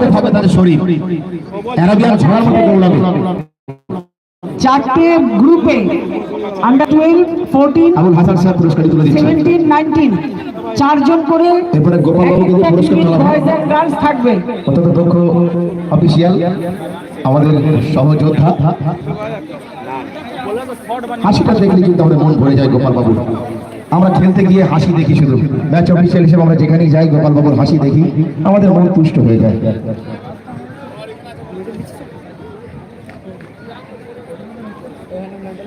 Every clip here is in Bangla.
মতো থাকবে তাদের শরীর। অ্যারাবিয়ান ঝড়ার মতো দৌড়াবে। চারটে গ্রুপে under twelve fourteen Abul Hasan সাহেব পুরস্কার তুলে দিচ্ছেন। সেভেন্টিন নাইনটিন চারজন করে এরপরে গোপাল বাবুকে পুরস্কার তোলা হবে। থাকবে। অত্যন্ত দক্ষ অফিসিয়াল আমাদের সহযোদ্ধা। হাসিটা দেখলে কিন্তু আমাদের মন ভরে যায় গোপাল বাবুর। আমরা খেলতে গিয়ে হাসি দেখি শুধু। ম্যাচ অফিসিয়াল হিসেবে আমরা যেখানেই যাই, গোপালবাবুর হাসি দেখি। আমাদের মন তুষ্ট হয়ে যায়।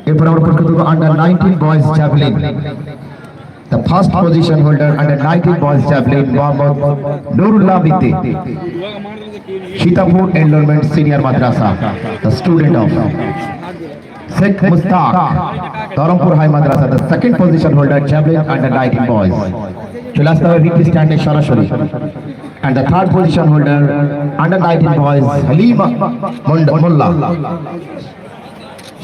এরপর আমরা প্রশ্ন করব under nineteen boys javelin the first position holder under nineteen boys javelin Mohammad Nurullah Biddi. Sitapur enrolment senior Madrasa the student of Sheikh Mustaq, Dharampur High Madrasa, the second position holder javelin under 19 boys. চলে আসতে হবে ভিপি স্ট্যান্ডে সরাসরি and the third position holder under 19 boys Halima Molla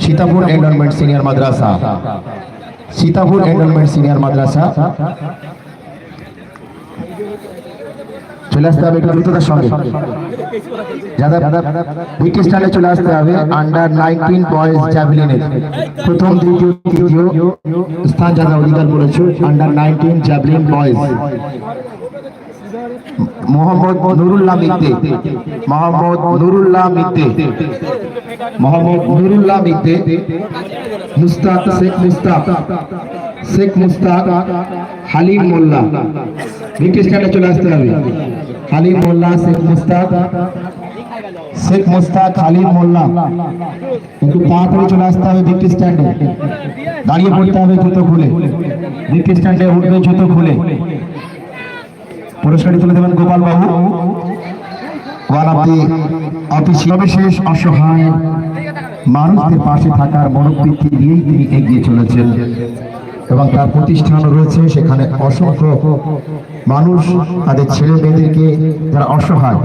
Sitapur endowment senior Madrasa Sitapur endowment senior মাদ্রাসা চলে আসতে হবে দ্রুততার সঙ্গে। চলে আসতে হবে আন্ডার নাইনটিন বয়েজ প্রথম, দ্বিতীয় স্থান অধিকার করেছে under nineteen boys Mohammad Nurullah Midde Mohammad Nurullah Midde Mohammad Nurullah Midde Mustaq, Sheikh Mustaq. Sheikh Mustaq, Halim Molla. British স্ট্যান্ডে চলে আসতে হবে। হালিম মোল্লা, শেখ মুস্তাক। শেখ মুস্তাক হালিম মোল্লা। একটু তাড়াতাড়ি চলে আসতে হবে ব্রিটিশ স্ট্যান্ডে। দাঁড়িয়ে পড়তে হবে জুতো খুলে। ব্রিটিশ স্ট্যান্ডে উঠবে জুতো খুলে। পুরস্কারটি তুলে দেবেন Gopal babu. One of the office সর্বশেষ অসহায় মানুষদের পাশে থাকার মনোবৃত্তি নিয়েই তিনি এগিয়ে চলেছেন। এবং তার প্রতিষ্ঠান রয়েছে সেখানে অসংখ্য মানুষ তাদের ছেলে মেয়েদেরকে যারা অসহায়।